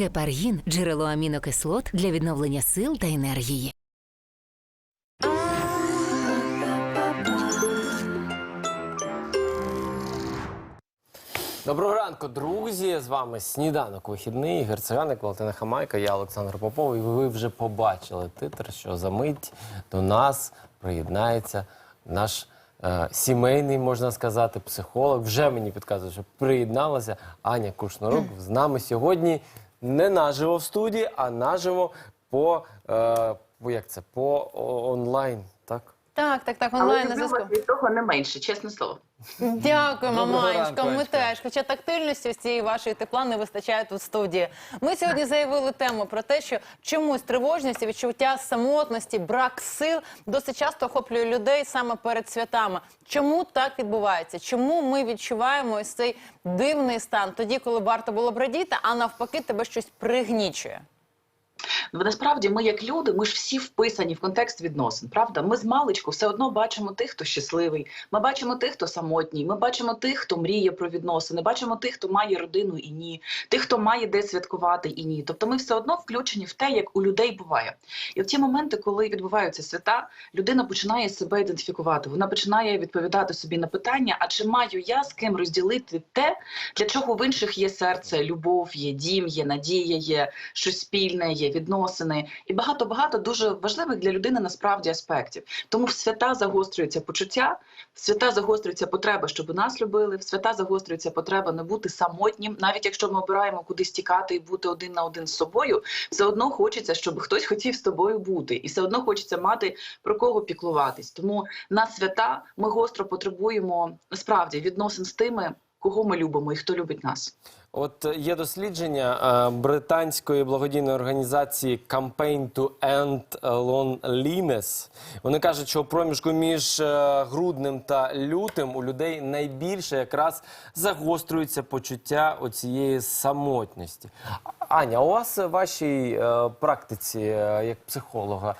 Гепаргін джерело амінокислот для відновлення сил та енергії. Доброго ранку, друзі! З вами сніданок вихідний. Ігор Циганик, Валентина Хамайка, я Олександр Попов. І ви вже побачили титр, що за мить до нас приєднається наш е, сімейний, можна сказати, психолог. Вже мені підказує, що приєдналася Аня Кушнорук. З нами сьогодні не наживо в студії, а наживо по, е, по як це, по онлайн. Так? Так, так, так, Але онлайн на люблю зв'язку. вас від того не менше, чесне слово. Дякуємо, Доброго Манечка. ранку, Ми Анечка. теж. Хоча тактильності з цієї вашої тепла не вистачає тут в студії. Ми сьогодні заявили тему про те, що чомусь тривожність, і відчуття самотності, брак сил досить часто охоплює людей саме перед святами. Чому так відбувається? Чому ми відчуваємо ось цей дивний стан тоді, коли варто було б радіти, а навпаки, тебе щось пригнічує? Насправді ми, як люди, ми ж всі вписані в контекст відносин. Правда, ми з маличку все одно бачимо тих, хто щасливий. Ми бачимо тих, хто самотній. Ми бачимо тих, хто мріє про відносини. Бачимо тих, хто має родину і ні, тих, хто має де святкувати і ні. Тобто, ми все одно включені в те, як у людей буває. І в ті моменти, коли відбуваються свята, людина починає себе ідентифікувати. Вона починає відповідати собі на питання: а чи маю я з ким розділити те, для чого в інших є серце, любов, є дім, є надія, є щось спільне, є відносини і багато багато дуже важливих для людини насправді аспектів. Тому в свята загострюється почуття, в свята загострюється потреба, щоб нас любили, в свята загострюється потреба не бути самотнім, навіть якщо ми обираємо кудись тікати і бути один на один з собою, все одно хочеться, щоб хтось хотів з тобою бути, і все одно хочеться мати про кого піклуватись. Тому на свята ми гостро потребуємо насправді відносин з тими, кого ми любимо і хто любить нас. От е, є дослідження е, британської благодійної організації Campaign to End Loneliness. Вони кажуть, що проміжку між е, груднем та лютим у людей найбільше якраз загострюється почуття оцієї самотності. Аня, у вас в вашій практиці як психолога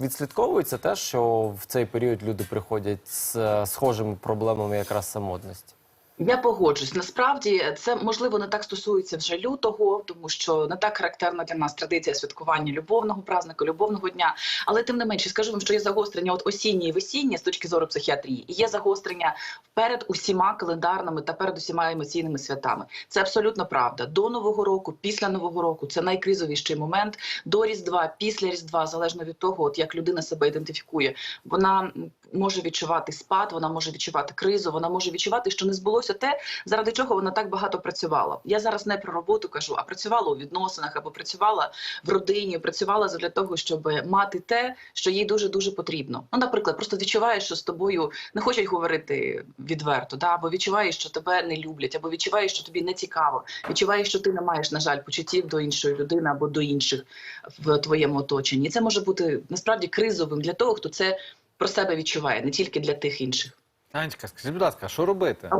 відслідковується те, що в цей період люди приходять з схожими проблемами якраз самотності? Я погоджусь. Насправді це можливо не так стосується вже лютого, тому що не так характерна для нас традиція святкування любовного праздника, любовного дня. Але тим не менше, скажу вам, що є загострення от осіннє і весіннє з точки зору психіатрії, і є загострення перед усіма календарними та перед усіма емоційними святами. Це абсолютно правда. До нового року, після нового року, це найкризовіший момент. До різдва, після різдва, залежно від того, от як людина себе ідентифікує, вона може відчувати спад, вона може відчувати кризу, вона може відчувати, що не збулося те, заради чого вона так багато працювала. Я зараз не про роботу кажу, а працювала у відносинах або працювала в родині, працювала для того, щоб мати те, що їй дуже дуже потрібно. Ну, наприклад, просто відчуваєш, що з тобою не хочуть говорити відверто, да? або відчуваєш, що тебе не люблять, або відчуваєш, що тобі не цікаво. Відчуваєш, що ти не маєш, на жаль, почуттів до іншої людини або до інших в твоєму оточенні. І це може бути насправді кризовим для того, хто це про себе відчуває, не тільки для тих інших. Анечка, скажіть, будь ласка, що робити?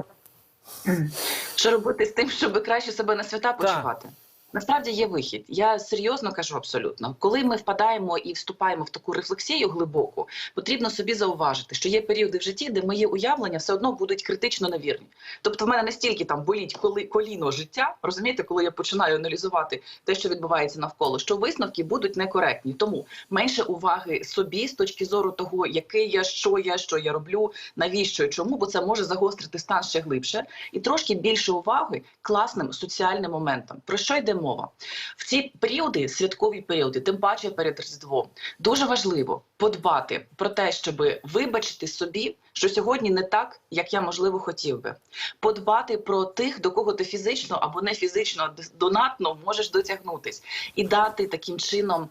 Що робити з тим, щоб краще себе на свята почувати? Насправді є вихід. Я серйозно кажу абсолютно. Коли ми впадаємо і вступаємо в таку рефлексію глибоку, потрібно собі зауважити, що є періоди в житті, де мої уявлення все одно будуть критично невірні. Тобто, в мене настільки там боліть коли коліно життя, розумієте, коли я починаю аналізувати те, що відбувається навколо, що висновки будуть некоректні. Тому менше уваги собі з точки зору того, який я, що я, що я роблю, навіщо і чому, бо це може загострити стан ще глибше, і трошки більше уваги класним соціальним моментам. Про що йде мова? В ці періоди, святкові періоди, тим паче перед Різдвом, дуже важливо подбати про те, щоб вибачити собі, що сьогодні не так, як я можливо хотів би. Подбати про тих, до кого ти фізично або не фізично донатно можеш дотягнутись, і дати таким чином.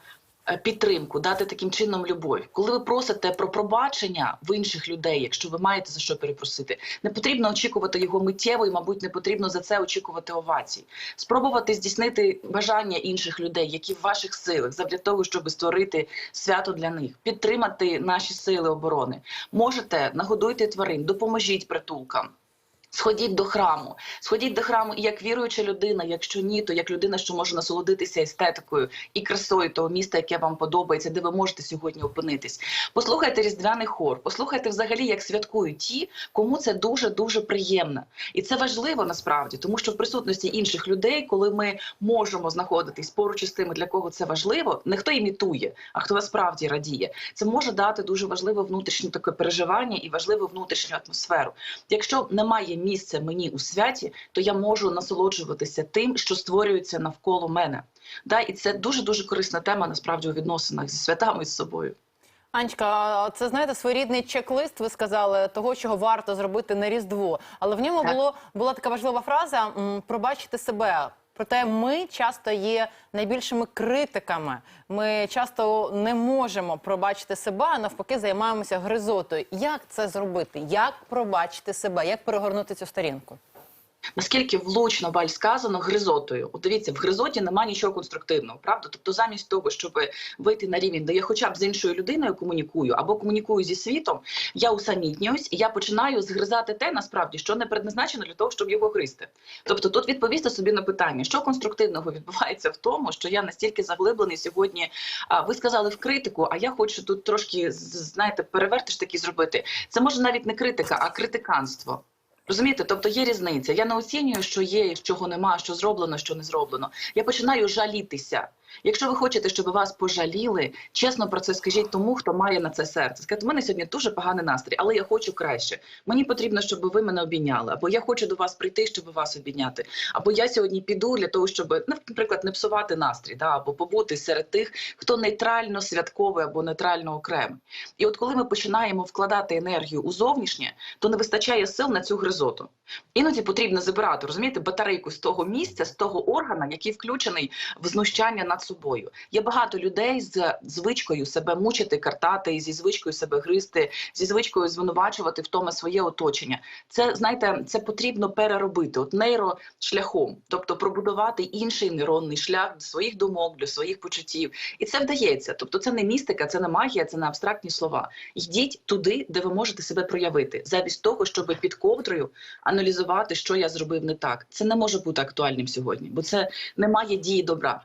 Е, Підтримку, дати таким чином любов. Коли ви просите про пробачення в інших людей, якщо ви маєте за що перепросити, не потрібно очікувати його миттєво, і, мабуть, не потрібно за це очікувати овацій. Спробувати здійснити бажання інших людей, які в ваших силах, задля того, щоб створити свято для них, підтримати наші сили оборони. Можете нагодуйте тварин, допоможіть притулкам. Сходіть до храму, сходіть до храму і як віруюча людина, якщо ні, то як людина, що може насолодитися естетикою і красою того міста, яке вам подобається, де ви можете сьогодні опинитись. Послухайте різдвяний хор, послухайте взагалі, як святкують ті, кому це дуже дуже приємно. І це важливо насправді, тому що в присутності інших людей, коли ми можемо знаходитись поруч із тими, для кого це важливо, не хто імітує, а хто насправді радіє. Це може дати дуже важливе внутрішнє таке переживання і важливу внутрішню атмосферу. Якщо немає місця мені у святі, то я можу насолоджуватися тим, що створюється навколо мене. Да, і це дуже дуже корисна тема насправді у відносинах зі святами з собою. Анечка, це знаєте своєрідний чек-лист. Ви сказали того, чого варто зробити на різдво. Але в ньому Так. було була така важлива фраза пробачити себе. Проте ми часто є найбільшими критиками. Ми часто не можемо пробачити себе, а навпаки, займаємося гризотою. Як це зробити? Як пробачити себе? Як перегорнути цю сторінку? Наскільки влучно баль сказано гризотою? От дивіться, в гризоті немає нічого конструктивного, правда? Тобто, замість того, щоб вийти на рівень, де я хоча б з іншою людиною комунікую або комунікую зі світом, я усамітнююсь і я починаю згризати те, насправді, що не предназначено для того, щоб його гризти. Тобто, тут відповісти собі на питання, що конструктивного відбувається в тому, що я настільки заглиблений сьогодні. Ви сказали в критику, а я хочу тут трошки знаєте, перевертиш такі зробити. Це може навіть не критика, а критиканство. Розумієте, тобто є різниця. Я не оцінюю, що є, чого нема, що зроблено, що не зроблено. Я починаю жалітися. Якщо ви хочете, щоб вас пожаліли, чесно про це скажіть тому, хто має на це серце. Скажіть, у мене сьогодні дуже поганий настрій, але я хочу краще. Мені потрібно, щоб ви мене обійняли, або я хочу до вас прийти, щоб вас обійняти. Або я сьогодні піду для того, щоб ну, наприклад, не псувати настрій, да, або побути серед тих, хто нейтрально святковий або нейтрально окремий. І от коли ми починаємо вкладати енергію у зовнішнє, то не вистачає сил на цю гризоту. Іноді потрібно забирати, розумієте, батарейку з того місця, з того органа, який включений в знущання над собою. Є багато людей з звичкою себе мучити, картати, зі звичкою себе гризти, зі звичкою звинувачувати в тому своє оточення. Це знаєте, це потрібно переробити от нейрошляхом, тобто пробудувати інший нейронний шлях для своїх думок, для своїх почуттів. І це вдається. Тобто, це не містика, це не магія, це не абстрактні слова. Йдіть туди, де ви можете себе проявити, замість того, щоб під ковдрою аналізувати, що я зробив не так. Це не може бути актуальним сьогодні, бо це не має дії добра.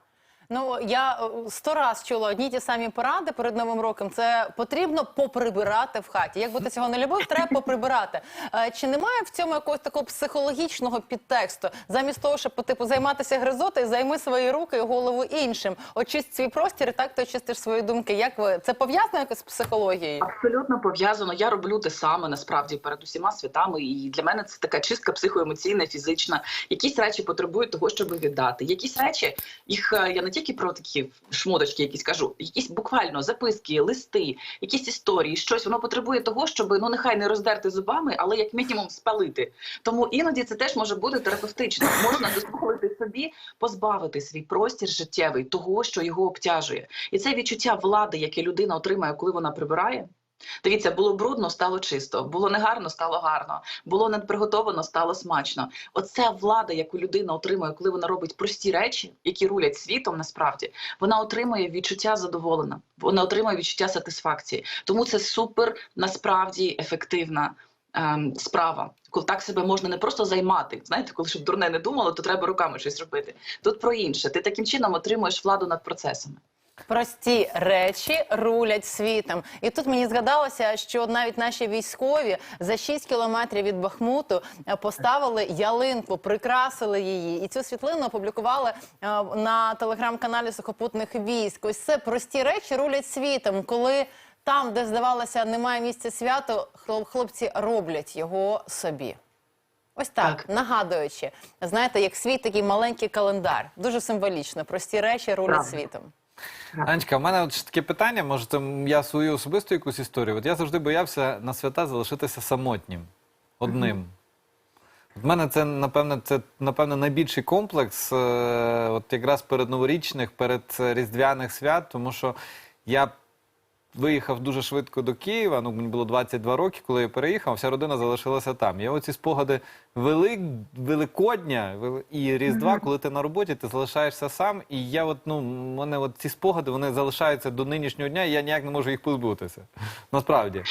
Ну я е, сто раз чула одні ті самі поради перед новим роком. Це потрібно поприбирати в хаті. Якби ти цього не любив, треба поприбирати. Е, Чи немає в цьому якогось такого психологічного підтексту? Замість того, щоб типу займатися гризотою, займи свої руки і голову іншим. Очисть свій простір, і так ти очистиш свої думки. Як ви це пов'язано якось з психологією? Абсолютно пов'язано. Я роблю те саме насправді перед усіма святами. І для мене це така чистка психоемоційна, фізична. Якісь речі потребують того, щоб віддати. Якісь речі їх е, я не тільки про такі шмоточки, якісь кажу, якісь буквально записки, листи, якісь історії, щось воно потребує того, щоб ну нехай не роздерти зубами, але як мінімум спалити. Тому іноді це теж може бути терапевтично. Можна дозволити собі позбавити свій простір життєвий того, що його обтяжує, і це відчуття влади, яке людина отримає, коли вона прибирає. Дивіться, було брудно, стало чисто, було негарно, стало гарно, було неприготовано, стало смачно. Оця влада, яку людина отримує, коли вона робить прості речі, які рулять світом, насправді вона отримує відчуття задоволена, вона отримує відчуття сатисфакції. Тому це супер насправді ефективна. ем, Справа, коли так себе можна не просто займати, знаєте, коли щоб дурне не думало, то треба руками щось робити. Тут про інше. Ти таким чином отримуєш владу над процесами. Прості речі рулять світом. І тут мені згадалося, що навіть наші військові за 6 кілометрів від Бахмуту е, поставили ялинку, прикрасили її. І цю світлину опублікували е, на телеграм-каналі сухопутних військ. Ось це прості речі рулять світом, коли там, де здавалося, немає місця свято, хлоп- хлопці роблять його собі. Ось так, Так. нагадуючи, знаєте, як свій такий маленький календар. Дуже символічно. Прості речі рулять світом. Анечка, в мене от таке питання, може, це я свою особисту якусь історію. От я завжди боявся на свята залишитися самотнім, одним. В мене це, напевне, це, напевне, найбільший комплекс, е, от якраз перед новорічних, перед е, різдвяних свят, тому що я виїхав дуже швидко до Києва. Ну, мені було 22 роки, коли я переїхав, вся родина залишилася там. Я оці спогади Велик, Великодня вели- і Різдва, коли ти на роботі, ти залишаєшся сам. І я от, ну, мене от ці спогади вони залишаються до нинішнього дня, і я ніяк не можу їх позбутися. Насправді.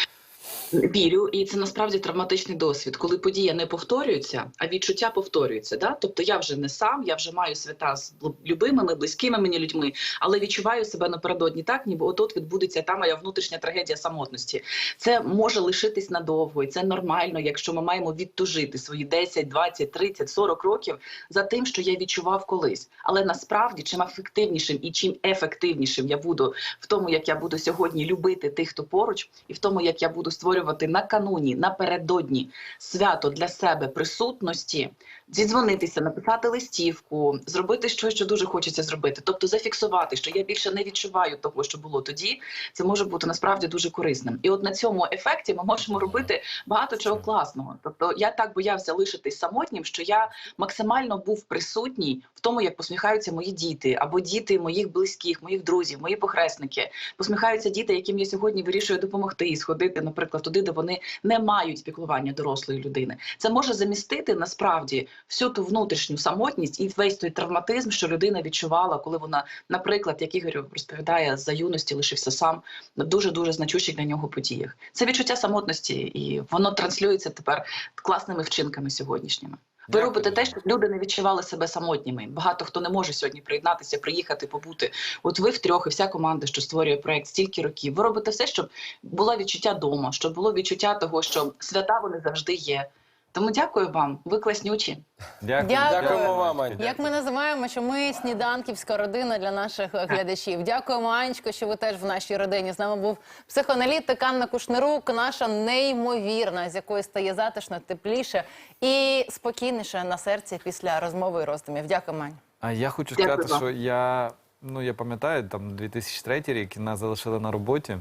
Вірю, і це насправді травматичний досвід, коли подія не повторюється, а відчуття повторюється. Да? Тобто я вже не сам, я вже маю свята з любимими, близькими мені людьми, але відчуваю себе напередодні так, ніби отут відбудеться та моя внутрішня трагедія самотності. Це може лишитись надовго, і це нормально, якщо ми маємо відтужити свої 10, 20, 30, 40 років за тим, що я відчував колись. Але насправді, чим ефективнішим і чим ефективнішим я буду в тому, як я буду сьогодні любити тих, хто поруч, і в тому, як я буду створювати накануні, напередодні свято для себе присутності, зідзвонитися, написати листівку, зробити щось, що дуже хочеться зробити. Тобто зафіксувати, що я більше не відчуваю того, що було тоді. Це може бути насправді дуже корисним. І от на цьому ефекті ми можемо робити багато чого класного. Тобто, я так боявся лишитись самотнім, що я максимально був присутній в тому, як посміхаються мої діти або діти моїх близьких, моїх друзів, мої похресники. Посміхаються діти, яким я сьогодні вирішую допомогти і сходити, наприклад, туди, де вони не мають піклування дорослої людини. Це може замістити насправді всю ту внутрішню самотність і весь той травматизм, що людина відчувала, коли вона, наприклад, як Ігор розповідає, за юності лишився сам на дуже дуже значущих для нього подіях. Це відчуття самотності, і воно транслюється тепер класними вчинками сьогоднішніми. Ви Дякую робите те, щоб люди не відчували себе самотніми. Багато хто не може сьогодні приєднатися, приїхати, побути. От ви втрьох і вся команда, що створює проект стільки років. Ви робите все, щоб було відчуття дома, щоб було відчуття того, що свята вони завжди є. Тому дякую вам, ви класнючі. Дякую. Дякую. Дякуємо вам, Ань. Як ми називаємо, що ми сніданківська родина для наших глядачів. Дякуємо, Анечко, що ви теж в нашій родині. З нами був психоаналітик Анна Кушнирук, наша неймовірна, з якої стає затишно, тепліше і спокійніше на серці після розмови і роздумів. Дякуємо, Ань. А я хочу Дякую сказати, вам. що я, ну, я пам'ятаю, там 2003 рік нас залишили на роботі.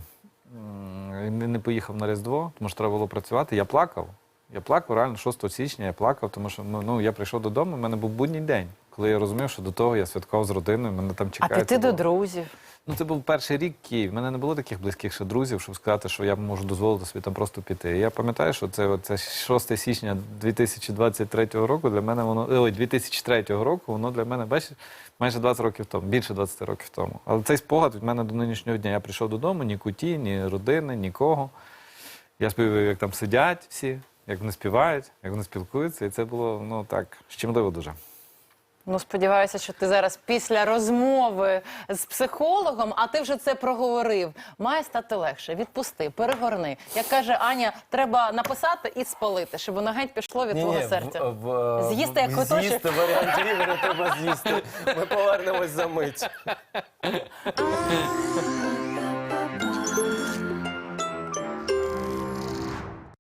М, і Не, не поїхав на Різдво, тому що треба було працювати. Я плакав. Я плакав реально 6 січня, я плакав, тому що ну, ну, я прийшов додому, в мене був будній день, коли я розумів, що до того я святкував з родиною, мене там А чекають. піти до друзів. Ну, це був перший рік Київ. У мене не було таких близьких ще друзів, щоб сказати, що я можу дозволити собі там просто піти. І я пам'ятаю, що це, це 6 січня 2023 року для мене воно ой, 2003 року, воно для мене бачиш, майже 20 років тому, більше 20 років тому. Але цей спогад від мене до нинішнього дня. Я прийшов додому, ні куті, ні родини, нікого. Я співаю, як там сидять всі, як вони співають, як вони спілкуються. І це було ну так щемливо дуже. Ну, сподіваюся, що ти зараз після розмови з психологом, а ти вже це проговорив. Має стати легше. Відпусти, перегорни. Як каже Аня, треба написати і спалити, щоб воно геть пішло від твого серця. в- в- З'їсти як квиточок? З'їсти варіант Ігоря треба з'їсти. Ми повернемось за мить.